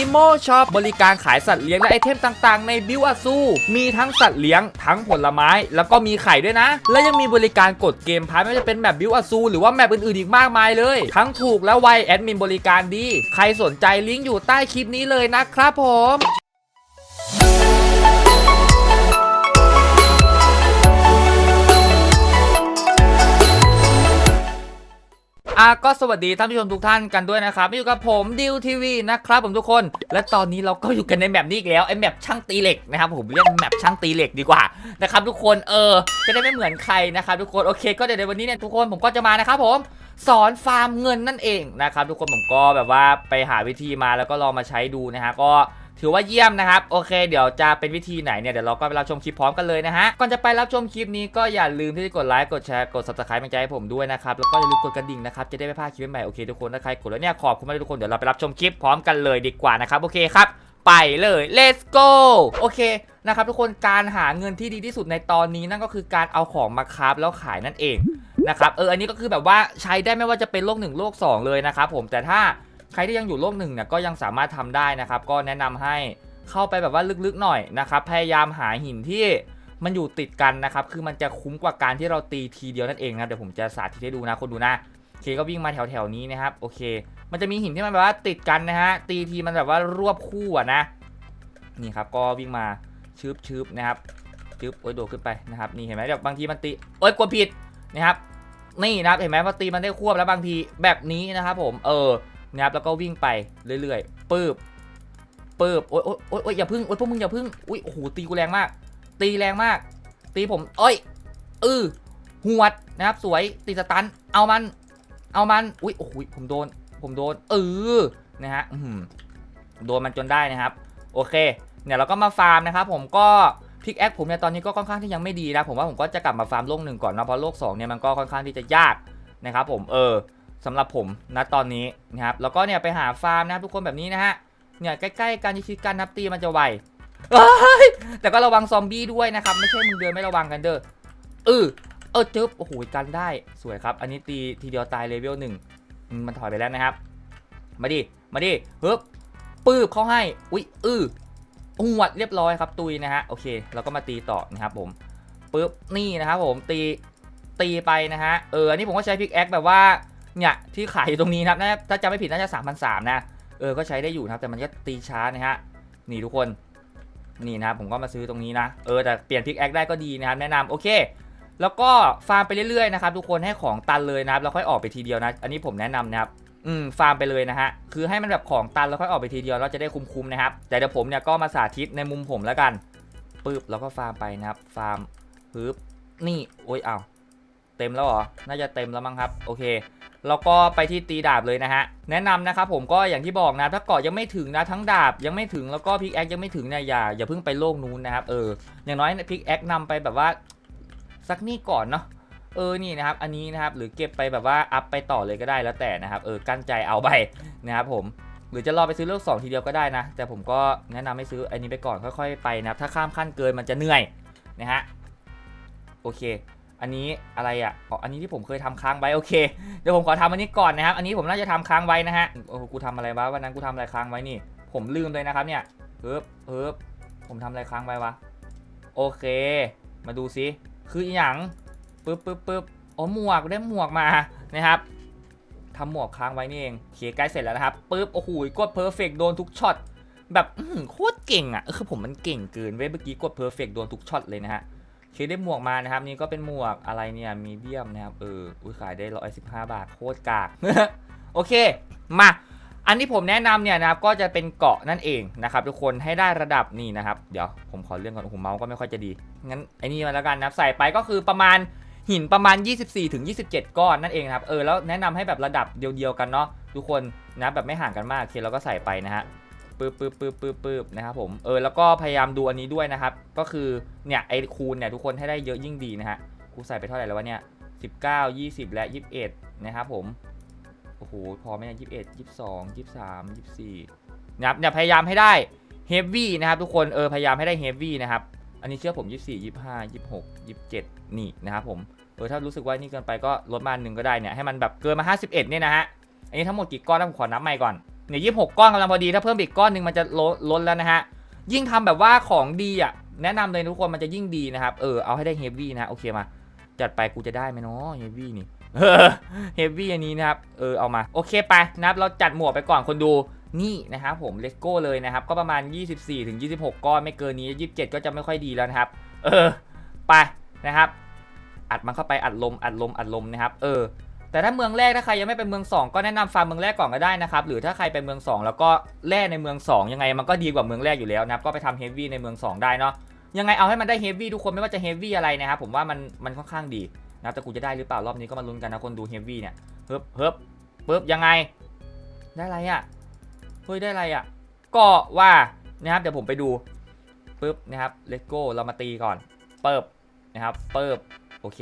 นิโมช็อปบริการขายสัตว์เลี้ยงและไอเทมต่างๆ ในบิวอาซูมีทั้งสัตว์เลี้ยงทั้งผลไม้ แล้วก็มีไข่ด้วยนะ และยังมีบริการกดเกมพาร์ทไม่ว่าจะเป็นแมปบิวอาซูหรือว่าแมปอื่นๆอีกมากมายเลย ทั้งถูกและไวแอดมินบริการดี ใครสนใจลิงก์อยู่ใต้คลิปนี้เลยนะครับผม อะก็สวัสดีท่านผู้ชมทุกท่านกันด้วยนะครับอยู่กับผมดิวทีวีนะครับผมทุกคน และตอนนี้เราก็อยู่กันในแมปนี้อีกแล้วไอ้แมปช่างตีเหล็กนะครับผมเรียกแมปช่างตีเหล็กดีกว่านะครับทุกคนเออจะได้ไม่เหมือนใครนะครับทุกคนโอเค ก็เดี๋ยวในวันนี้เนี่ยทุกคนผมก็จะมานะครับผมสอนฟาร์มเงินนั่นเองนะครับทุกคนผมก็แบบว่าไปหาวิธีมาแล้วก็ลองมาใช้ดูนะฮะก็ ถือว่าเยี่ยมนะครับ โอเค เดี๋ยวจะเป็นวิธีไหนเนี่ย เดี๋ยวเราก็ไปรับชมคลิปพร้อมกันเลยนะฮะ ก่อนจะไปรับชมคลิปนี้ก็อย่าลืมที่จะกดไลค์ กดแชร์ กด subscribe เป็นใจให้ผมด้วยนะครับ แล้วก็อย่าลืมกดกระดิ่งนะครับ จะได้ไม่พลาดคลิปใหม่ๆโอเคทุกคน ถ้าใครกดแล้วเนี่ยขอบคุณมากทุกคน เดี๋ยวเราไปรับชมคลิปพร้อมกันเลยดีกว่านะครับโอเคครับไปเลย let's go โอเคนะครับทุกคนการหาเงินที่ดีที่สุดในตอนนี้นั่นก็คือการเอาของมาคราฟแล้วขายนั่นเองนะครับเอออันนี้ก็คือแบบว่าใช้ได้ไม่ว่าจะเป็นโลกหนึ่งโลกสองเลยนะครับผมแต่ถ้า ใครที่ยังอยู่โลกหนึ่งเนี่ยก็ยังสามารถทำได้นะครับ ก็แนะนำให้เข้าไปแบบว่าลึกๆหน่อยนะครับพยายามหาหินที่มันอยู่ติดกันนะครับ คือมันจะคุ้มกว่าการที่เราตีทีเดียวนั่นเองนะเดี๋ยวผมจะสาธิตให้ดูนะคนดูนะโอเคก็วิ่งมาแถวๆนี้นะครับโอเค มันจะมีหินที่มันแบบว่าติดกันนะฮะตีทีมันแบบว่ารวบคู่อะนะ นี่ครับก็วิ่งมาชืบชืบนะครับชืบโอ้ยโดดขึ้นไปนะครับนี่เห็นไหมเดี๋ยวบางทีมันตีโอ้ยกดผิดนะครับนี่นะครับเห็นไหมว่าตีมันได้ควบแล้วบางทีแบบนี้นะครับผมเออ นะครับแล้วก็วิ่งไปเรื่อยๆปืบปืบโอ๊ยโอ๊ยโอ๊ยโอ๊ยอย่าพึ่งโอ๊ยพวกมึงอย่าพึ่งอุ้ยโอ้โหตีกูแรงมาก ตีแรงมาก ตีผมเอ้ยเออหวดนะครับสวยตีสตันเอามัน เอามันอุ้ยโอ้โหผมโดน ผมโดนเออนะฮะอือหือโดนมันจนได้นะครับ โอเค เนี่ยเราก็มาฟาร์มนะครับผมก็พิกแอคผมเนี่ยตอนนี้ก็ค่อนข้างที่ยังไม่ดีนะผมว่าผมก็จะกลับมาฟาร์มโลกหนึ่งก่อนนะเพราะโลกสองเนี่ยมันก็ค่อนข้างที่จะยากนะครับผมเออ สำหรับผมนะตอนนี้นะครับแล้วก็เนี่ยไปหาฟาร์มนะครับทุกคนแบบนี้นะฮะเนี่ยใกล้ๆกันชิดกันนับตีมันจะไวแต่ก็ระวังซอมบี้ด้วยนะครับ ไม่ใช่มึงเดินไม่ระวังกันเด้อเออเออจึ๊บโอ้โหกันได้สวยครับ อันนี้ตีทีเดียวตายเลเวลหนึ่งมันถอยไปแล้วนะครับ มาดิมาดิฮึบปืบเขาให้อุ้ยอือหวดเรียบร้อยครับตุยนะฮะโอเคเราก็มาตีต่อนะครับผมปึ๊บนี่นะครับผมตีตีไปนะฮะเอออันนี้ผมก็ใช้พิกแอคแบบว่า เนี่ยที่ขายอยู่ตรงนี้นะครับน่าถ้าจำไม่ผิดน่าจะ3 3 0 0นะเออก็ใช้ได้อยู่นะครับแต่มันก็ตีช้านะฮะนี่ทุกคนนี่นะครับผมก็มาซื้อตรงนี้นะเออแต่เปลี่ยนพิกแอคได้ก็ดีนะครับแนะนำโอเค แล้วก็ฟาร์มไปเรื่อยๆนะครับทุกคนให้ของตันเลยนะครับแล้วค่อยออกไปทีเดียวนะ อันนี้ผมแนะนำนะครับอืมฟาร์มไปเลยนะฮะคือให้มันแบบของตันแล้วค่อยออกไปทีเดียวเราจะได้คุ้มๆนะครับแต่เดี๋ยวผมเนี่ยก็มาสาธิตในมุมผมแล้วกันปึ๊บแล้วก็ฟาร์มไปนะครับฟาร์มปึ๊บนี่โอ้ยเอาเต็มแล้วเหรอน่าจะเต็มแล้วมั้งครับ โอเค แล้วก็ไปที่ตีดาบเลยนะฮะแนะนำนะครับผมก็อย่างที่บอกนะถ้าเกาะยังไม่ถึงนะทั้งดาบยังไม่ถึงแล้วก็พิกแอคยังไม่ถึงเนี่ยอย่าอย่าเพิ่งไปโลกนู้นนะครับเอออย่างน้อยพิกแอคนำไปแบบว่าสักนี่ก่อนเนาะเออ นี่นะครับ อันนี้นะครับ หรือเก็บไปแบบว่าอัพไปต่อเลยก็ได้แล้วแต่นะครับ เออ กั้นใจเอาไปนะครับผม หรือจะรอไปซื้อเลขสองทีเดียวก็ได้นะ แต่ผมก็แนะนำให้ซื้ออันนี้ไปก่อนค่อย ๆ ไปนะครับ ถ้าข้ามขั้นเกินมันจะเหนื่อยนะฮะ โอเค อันนี้อะไรอะอ๋ออันนี้ที่ผมเคยทำค้างไว้โอเค เดี๋ยวผมขอทำอันนี้ก่อนนะครับ อันนี้ผมน่าจะทำค้างไว้นะฮะ โอ้โหกูทำอะไรวะวันนั้นกูทำอะไรค้างไว้นี่ ผมลืมเลยนะครับเนี่ยเฮ้บเฮ้บผมทำอะไรค้างไว้วะ โอเค มาดูซิคืออหย่างปึ๊บปึ๊บปึ๊บอ๋อหมวกได้หมวกมานะครับทำหมวกค้างไว้นี่เองโอเคใกล้เสร็จแล้วนะครับปึ๊บโอ้โหกดเพอร์เฟกโดนทุกช็อตแบบโคตรเก่งอะคือผมมันเก่งเกินเว้ยเมื่อกี้กดเพอร์เฟกโดนทุกช็อตเลยนะฮะ เคได้หมวกมานะครับนี่ก็เป็นหมวกอะไรเนี่ยมีเดียมนะครับเอออุ้ยขายได้ร้อยสิบห้าบาทโคตรกากโอเคมาอันที่ผมแนะนำเนี่ยนะครับก็จะเป็นเกาะนั่นเองนะครับทุกคนให้ได้ระดับนี่นะครับ เดี๋ยวผมขอเรื่องก่อนโอ้โหเมาส์ก็ไม่ค่อยจะดีงั้นไอ้นี่มาแล้วกันนะใส่ไปก็คือประมาณหินประมาณ 24ถึง27ก้อนนั่นเองครับเออแล้วแนะนำให้แบบระดับเดียวๆกันเนาะทุกคนนะแบบไม่ห่างกันมากโอเคเราก็ใส่ไปนะฮะ ปึ๊บปึ๊บปึ๊บปึ๊บปึ๊บนะครับผมเออแล้วก็พยายามดูอันนี้ด้วยนะครับ ก็คือเนี่ยไอ้คูณเนี่ยทุกคนให้ได้เยอะยิ่งดีนะฮะกูใส่ไปเท่าไหร่แล้ววะเนี่ย19 20และ21นะครับผมโอ้โหพอไหมเนี่ย21 22 23 24นะครับเนี่ยพยายามให้ได้เฮฟวี่นะครับทุกคนเออพยายามให้ได้เฮฟวี่นะครับอันนี้เชื่อผม 24 25 26 27 นี่นะครับผม เออถ้ารู้สึกว่านี่เกินไปก็ลดมาหนึ่งก็ได้เนี่ยให้มันแบบเกินมา 51 เนี่ยนะฮะ อันนี้ทั้งหมดกี่ก้อนนะผมขอนับใหม่ก่อน เนี่ยยี่หกก้อนกำลังพอดีถ้าเพิ่มอีกก้อนหนึ่งมันจะลดลดแล้วนะฮะยิ่งทำแบบว่าของดีอะแนะนำเลยทุกคนมันจะยิ่งดีนะครับเออเอาให้ได้เฮฟวี่นะโอเคมาจัดไปกูจะได้ไหมเนาะเฮฟวี่นี่เฮฟวี่อันนี้นะครับเออเอามาโอเคไปนะครับเราจัดหมวกไปก่อนคนดูนี่นะครับผมเลโก้เลยนะครับก็ประมาณ 24ถึง26ก้อนไม่เกินนี้ 27 ก็จะไม่ค่อยดีแล้วนะครับ เออไปนะครับ อัดมันเข้าไปอัดลมอัดลมอัดลมนะครับ เออ แต่ถ้าเมืองแรกถ้าใครยังไม่เป็นเมือง 2 ก็แนะนำฟาร์มเมืองแรกก่อนก็ได้นะครับหรือถ้าใครเป็นเมือง 2 แล้วก็แร่ในเมือง 2 ยังไงมันก็ดีกว่าเมืองแรกอยู่แล้วนะครับก็ไปทำเฮฟวี่ในเมือง 2 ได้เนาะยังไงเอาให้มันได้เฮฟวี่ทุกคนไม่ว่าจะเฮฟวี่อะไรนะครับผมว่ามันมันค่อนข้างดีนะครับแต่กูจะได้หรือเปล่ารอบนี้ก็มาลุ้นกันนะคนดูเฮฟวี่เนี่ยเฮิบเฮิบปึ๊บยังไง ได้อะไรอะเฮ้ยได้อะไรอะ ก็ว่านะครับเดี๋ยวผมไปดูปึ๊บนะครับเลโก้เรามาตีก่อนเปิบนะครับเปิบโอเค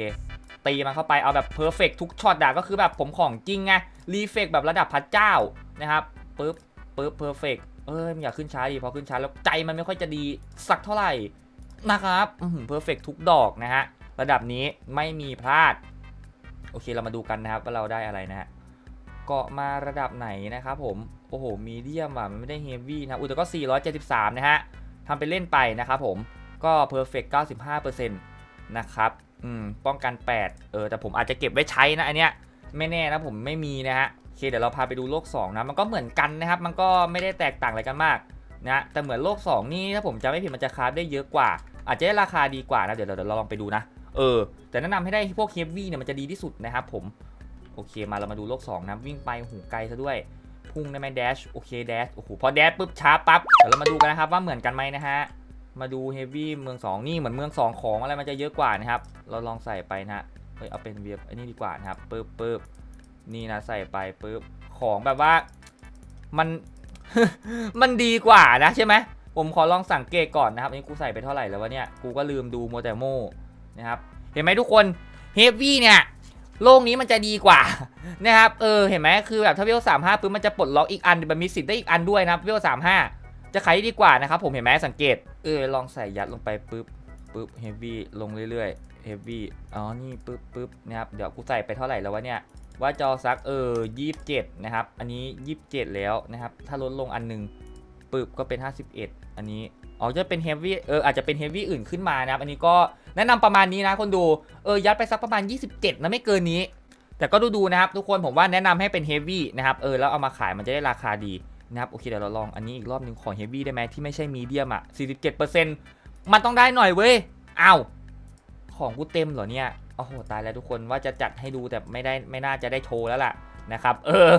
ตีมันเข้าไปเอาแบบเพอร์เฟกทุกช็อตอะก็คือแบบผมของจริงไงรีเฟกแบบระดับพระเจ้านะครับปึ๊บปึ๊บเพอร์เฟกเอ้ยมันอยากขึ้นช้าดีพอขึ้นช้าแล้วใจมันไม่ค่อยจะดีสักเท่าไหร่นะครับเพอร์เฟกทุกดอกนะฮะระดับนี้ไม่มีพลาด โอเคเรามาดูกันนะครับว่าเราได้อะไรนะฮะเกาะมาระดับไหนนะครับผมโอ้โหมีเดียมอะมันไม่ได้เฮฟวี่นะอุ้ยแต่ก็ 473 นะฮะทำไปเล่นไปนะครับผมก็เพอร์เฟก95%นะครับ อืมป้องกัน 8 เออแต่ผมอาจจะเก็บไว้ใช้นะอันเนี้ยไม่แน่นะผมไม่มีนะฮะโอเคเดี๋ยวเราพาไปดูโลก 2 นะ มันก็เหมือนกันนะครับ มันก็ไม่ได้แตกต่างอะไรกันมากนะแต่เหมือนโลก 2 นี่ถ้าผมจำไม่ผิดมันจะคราฟได้เยอะกว่า อาจจะได้ราคาดีกว่านะเดี๋ยวเดี๋ยวเราลองไปดูนะเออแต่แนะนำให้ได้พวกเฮฟวี่เนี่ยมันจะดีที่สุดนะครับผมโอเคมาเรามาดูโลก 2 นะ วิ่งไปหูไกลซะด้วย พุ่งได้ไหมแดชโอเคแดชโอ้โหพอแดชปุ๊บช้าปั๊บเดี๋ยวเรามาดูกันนะครับว่าเหมือนกันไหมนะฮะ มาดูเฮฟวี่เมือง 2 นี่เหมือนเมือง 2 ของอะไรมันจะเยอะกว่านะครับ เราลองใส่ไปนะเฮ้ยเอาเป็นเวียบอันนี้ดีกว่านะครับปึ๊บปึ๊บนี่นะใส่ไปปึ๊บของแบบว่ามันมันดีกว่านะใช่ไหมผมขอลองสังเกตก่อนนะครับอันนี่กูใส่ไปเท่าไหร่แล้ววะเนี่ยกูก็ลืมดูโมแต่โมนะครับเห็นไหมทุกคนเฮฟวี่เนี่ยโลกนี้มันจะดีกว่านะครับเออเห็นไหมคือแบบถ้าเวลสามห้าปุ๊บมันจะปลดล็อกอีกอันมันมีสิทธิ์ได้อีกอันด้วยนะครับเวลสามห้า จะขายได้ดีกว่านะครับผมเห็นไหมสังเกต เออลองใส่ยัดลงไปปุ๊บปุ๊บเฮฟวี่ลงเรื่อยๆเฮฟวี่อ๋อนี่ปุ๊บปุ๊บนะครับเดี๋ยวกูใส่ไปเท่าไหร่แล้ววะเนี่ยว่าจอซักเออยี่สิบเจ็ดนะครับ อันนี้ยี่สิบเจ็ดแล้วนะครับ ถ้าลดลงอันหนึงปึ๊บก็เป็น 51 อันนี้อ๋อจะเป็นเฮฟวี่เอออาจจะเป็นเฮฟวี่อื่นขึ้นมานะครับ อันนี้ก็แนะนำประมาณนี้นะคนดูเออยัดไปสักประมาณ 27 นะไม่เกินนี้ แต่ก็ดูดูนะครับ ทุกคนผมว่าแนะนำให้เป็นเฮฟวี่นะครับเออแล้วเอามาขายมันจะได้ราคาดี นะครับโอเคเดี๋ยวเราลองอันนี้อีกรอบหนึ่งขอเฮฟวี่ได้ไหมที่ไม่ใช่มีเดียมอะ47%มันต้องได้หน่อยเว้ยอ้าวของกูเต็มเหรอเนี่ยโอ้โหตายแล้วทุกคนว่าจะจัดให้ดูแต่ไม่ได้ไม่น่าจะได้โชว์แล้วล่ะนะครับเออ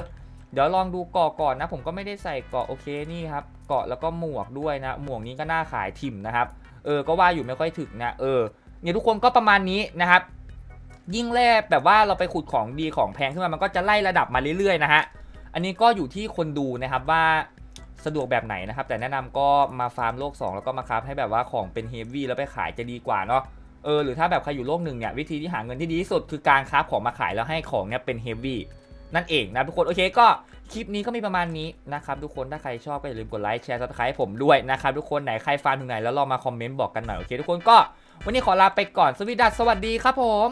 เดี๋ยวลองดูเกาะก่อนนะ ผมก็ไม่ได้ใส่เกาะโอเคนี่ครับเกาะแล้วก็หมวกด้วยนะ หมวกนี้ก็น่าขายทิมนะครับ เออก็ว่าอยู่ไม่ค่อยถึกนะเออเนี่ยทุกคนก็ประมาณนี้นะครับ ยิ่งแรกแบบว่าเราไปขุดของดีของแพงขึ้นมามันก็จะไล่ระดับมาเรื่อยๆนะฮะ อันนี้ก็อยู่ที่คนดูนะครับว่าสะดวกแบบไหนนะครับ แต่แนะนำก็มาฟาร์มโลก 2 แล้วก็มาคราฟให้แบบว่าของเป็นเฮฟวี่แล้วไปขายจะดีกว่าเนาะเออหรือถ้าแบบใครอยู่โลกหนึ่งเนี่ยวิธีที่หาเงินที่ดีที่สุดคือการคราฟของมาขายแล้วให้ของเนี่ยเป็นเฮฟวี่นั่นเองนะทุกคนโอเคก็คลิปนี้ก็มีประมาณนี้นะครับทุกคนถ้าใครชอบก็อย่าลืมกดไลค์แชร์ซับสไครต์ให้ผมด้วยนะครับทุกคนไหนใครฟังถึงไหนแล้วลองมาคอมเมนต์บอกกันหน่อยโอเคทุกคนก็วันนี้ขอลาไปก่อนสวัสดีสวัสดีครับผม